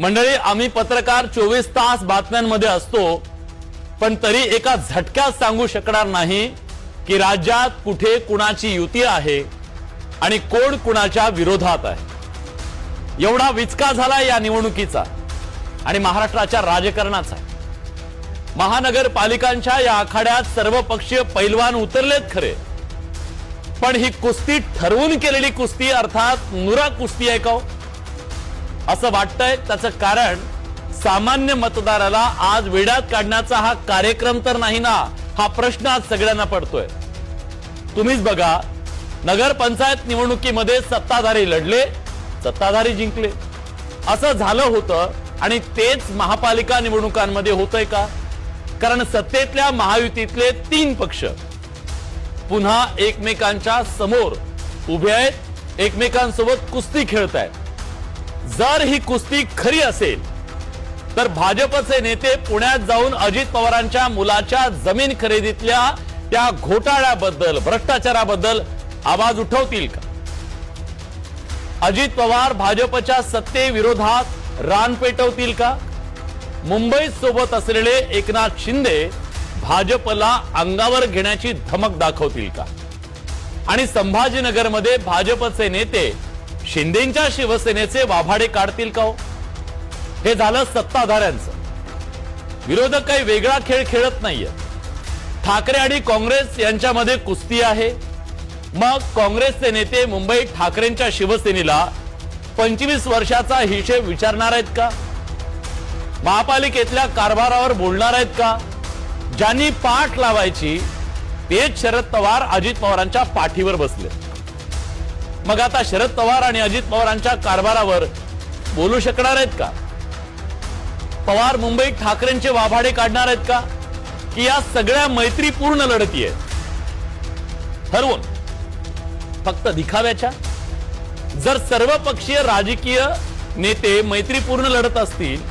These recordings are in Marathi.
मंडळी आम्ही पत्रकार चोवीस तास बातम्यांमध्ये असतो पण तरी एका झटक्यात सांगू शकणार नाही की राज्यात कुठे कुणाची युती आहे आणि कोण कुणाच्या विरोधात आहे. एवढा विचका झाला या निवडणुकीचा आणि महाराष्ट्राच्या राजकारणाचा. महानगरपालिकांच्या या आखाड्यात सर्वपक्षीय पैलवान उतरलेत खरे. पण ही कुस्ती ठरवून केलेली कुस्ती अर्थात नुरा कुस्ती आहे का हो? असं वाटतंय. त्याचं कारण सामान्य मतदाराला आज वेड्यात काढण्याचा हा कार्यक्रम तर नाही ना हा प्रश्न आज सगळ्यांना पडतोय. तुम्हीच बघा नगरपंचायत निवडणुकीमध्ये सत्ताधारी लढले सत्ताधारी जिंकले. असं झालं होतं आणि तेच महापालिका निवडणुकांमध्ये होतंय का? कारण सत्तेतल्या महायुतीतले तीन पक्ष पुन्हा एकमेकांच्या समोर उभे आहेत एकमेकांसोबत कुस्ती खेळत आहेत जर ही कुस्ती खरी असेल तर भाजपचे नेते पुण्यात जाऊन अजित पवारांच्या मुलाच्या जमीन खरेदीतल्या त्या घोटाळ्याबद्दल भ्रष्टाचाराबद्दल आवाज उठवतील का? अजित पवार भाजपच्या सत्तेविरोधात रान पेटवतील का? मुंबईत सोबत असलेले एकनाथ शिंदे भाजपला अंगावर घेण्याची धमक दाखवतील का? आणि संभाजीनगरमध्ये भाजपचे नेते शिंदेच्या शिवसेनेचे वाभाडे काढतील का हो? हे झालं सत्ताधाऱ्यांचं. विरोधक काही वेगळा खेळ खेळत नाहीये. ठाकरे आणि काँग्रेस यांच्यामध्ये कुस्ती आहे. मग काँग्रेसचे नेते मुंबई ठाकरेंच्या शिवसेनेला पंचवीस वर्षाचा हिशेब विचारणार आहेत का? महापालिकेतल्या कारभारावर बोलणार आहेत का? ज्यांनी पाठ लावायची तेच शरद पवार अजित पवारांच्या पाठीवर बसले. मग आता शरद पवार आणि अजित पवारांच्या कारभारावर बोलू शकणार आहेत का? पवार मुंबईत ठाकरेंचे वाभाडे काढणार आहेत का? की या सगळ्या मैत्रीपूर्ण लढती आहेत? ठरवून. फक्त दिखाव्याच्या? जर सर्वपक्षीय राजकीय नेते मैत्रीपूर्ण लढत असतील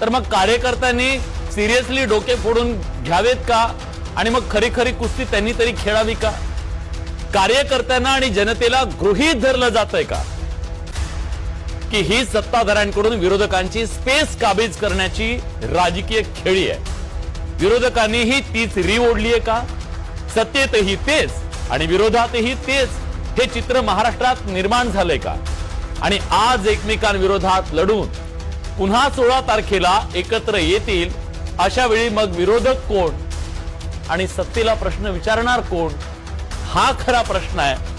तर मग कार्यकर्त्यांनी सिरियसली डोके फोडून घ्यावेत का? आणि मग खरी खरी कुस्ती त्यांनी तरी खेळावी का? कार्यकर्त्यांना आणि जनतेला गृहीत धरलं जात आहे का? की ही सत्ताधाऱ्यांकडून विरोधकांची स्पेस काबीज करण्याची राजकीय खेळी आहे. विरोधकांनीही तीच री ओढली आहे का? सत्तेतही तेच आणि विरोधातही तेच हे चित्र महाराष्ट्रात निर्माण झालंय का? आणि आज एकमेकांविरोधात लढून पुन्हा सोळा तारखेला एकत्र येतील अशा वेळी मग विरोधक कोण? आणि सत्तेला प्रश्न विचारणार कोण? हा खरा प्रश्न आहे.